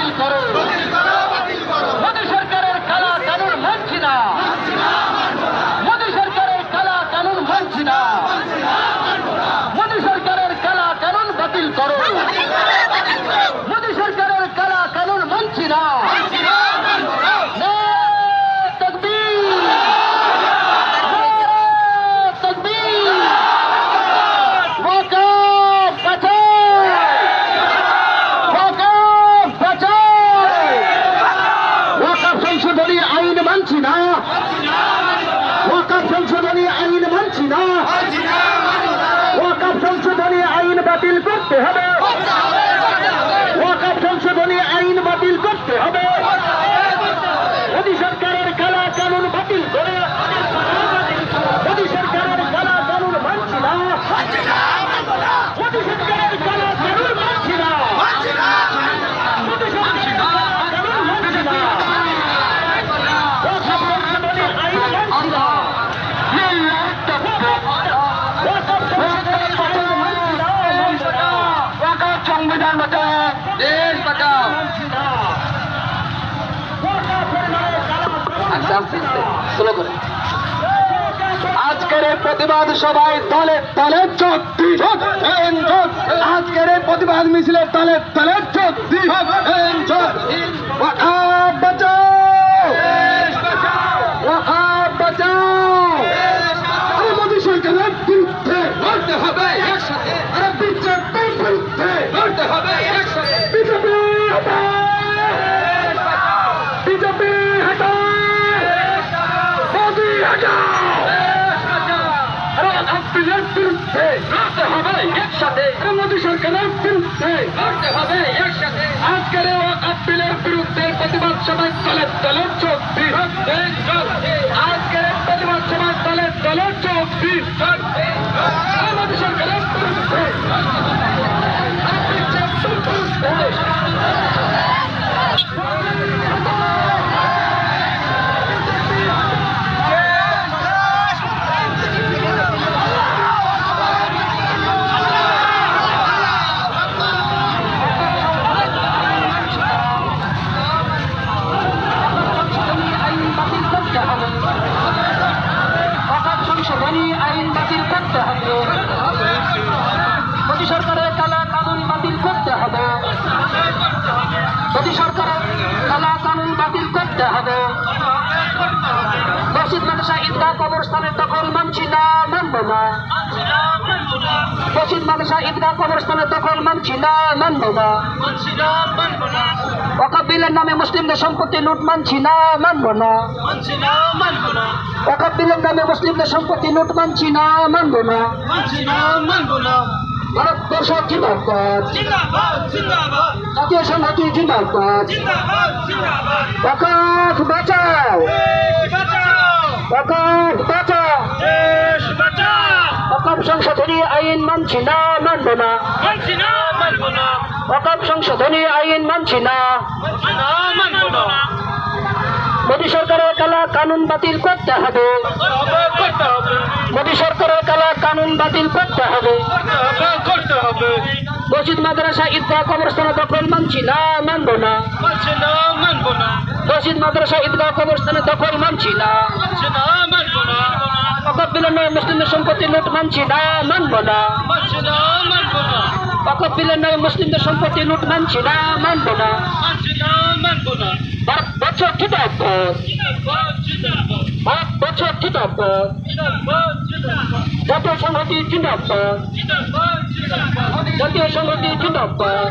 বাতিল করো মোদী সরকারের কালা কানুন মানছি না মোদী সরকারের কালা কানুন মানছি না মোদী সরকারের কালা কানুন বাতিল করো মোদী সরকারের কালা কানুন মানছি না নারে তাকবীর! নারে তাকবীর! ওয়াকাফ বাঁচাও! ওয়াকাফ বাঁচাও! ওয়াকাফ সংশোধনী আইন মানছি না ওয়াকাফ সংশোধনী আইন মানছি না ওয়াকাফ সংশোধনী আইন বাতিল করতে হবে ওয়াকাফ সংশোধনী আইন বাতিল করতে হবে মোদী সরকারের কালা কানুন বাতিল করে মোদী সরকারের কালা কানুন মানছি না মোদী সরকারের কালা কানুন মানছি না মোদী সরকারের কালা কানুন মানছি না ওয়াকাফ সংশোধনী আইন মানছি না ওয়াকাফ সংশোধনী আইন মানছি না ওয়াকাফ সংবিধান বাঁচাও দেশ বাঁচাও আজকের এই প্রতিবাদ সবাই দলে দলে আজকের এই প্রতিবাদ মিছিলের দলে দলে চোদ্দি আপিলের বিরুদ্ধে লড়তে হবে একসাথে। মোদী সরকারের বিরুদ্ধে। লড়তে হবে একসাথে। আজকের আপিলের বিরুদ্ধে প্রতিবাদ সবাই দলে দলে চলতি আজকের প্রতিবাদ সবাই দলে দলে চলতি কবরস্থানের দখল মানছি না মানব না। মসজিদ মাদ্রাসা ঈদগাহ কবরস্থানের দখল মানছি না মানব না। ওয়াকাব বিলের নামে মুসলিমদের সম্পত্তি লুট মানছি না মানব না। ওয়াকাব বিলের নামে মুসলিমদের সম্পত্তি লুট মানছি না মানব না। ভারতবর্ষ জিন্দাবাদ। জাতীয় সংহতি জিন্দাবাদ। ওয়াকাফ বাঁচাও ওয়াকাফ সংশোধনী আইন মানছি না মানব না। ওয়াকাফ সংশোধনী আইন মানছি না। মোদী সরকারের কালা কানুন বাতিল করতে হবে। মোদী সরকারের কালা কানুন বাতিল করতে হবে। মসজিদ মাদ্রাসা ঈদগাহ কবরস্থানে দখল মানছি না মানব না। মসজিদ মাদ্রাসা ঈদগাহ কবরস্থানে দখল মানছি না। না মুসলিমদের সম্পত্তি লুট মানছি না মানব না। মানছে না মানবো না অকব্বিলের নয় মুসলিমদের সম্পত্তি লুট মানছি না মানব না। বছর জিন্দাবাদ বছর জিন্দাবাদ জাতীয় সংহতি জিন্দাবাদ জাতীয় সংহতি জিন্দাবাদ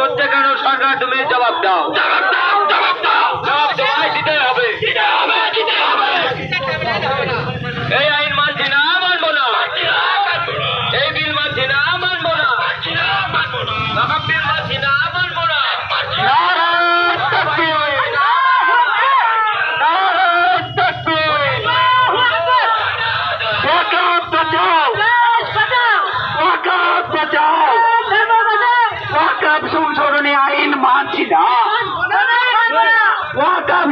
করতে কেন সরকার তুমি জবাব দাও। জবাব দাও জবাব দাও। ওয়াকাব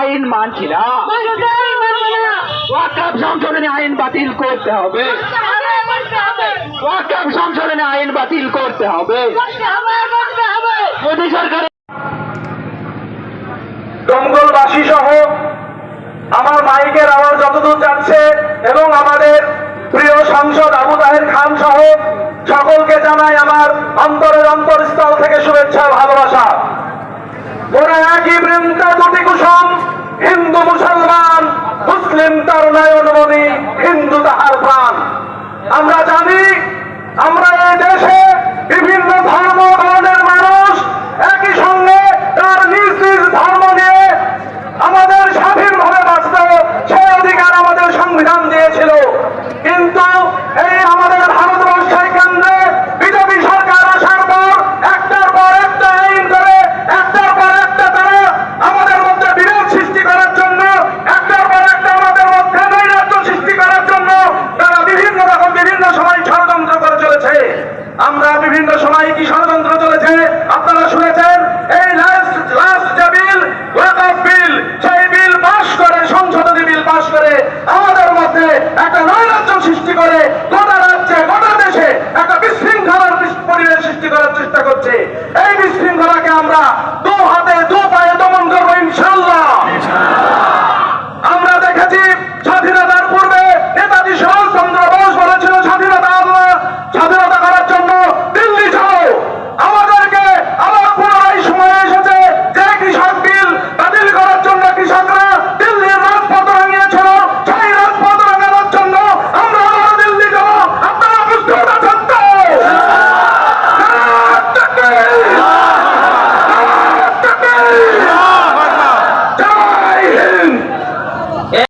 আইন মানছি না ওয়াকাব সংশোধনী আইন বাতিল করতে হবে। ওয়াকাব সংশোধনী আইন বাতিল করতে হবে। মোদী দমকলবাসী সহ আমার মাইকের আওয়াজ যতদূর যাচ্ছে এবং আমাদের প্রিয় সংসদ আবু তাহের খান সহ সকলকে জানাই আমার অন্তরের অন্তরস্থল থেকে শুভেচ্ছা ভালোবাসা। ওরা একই বৃন্দা দুটি কুসুম, হিন্দু, মুসলমান, মুসলিম তার নয়নমণি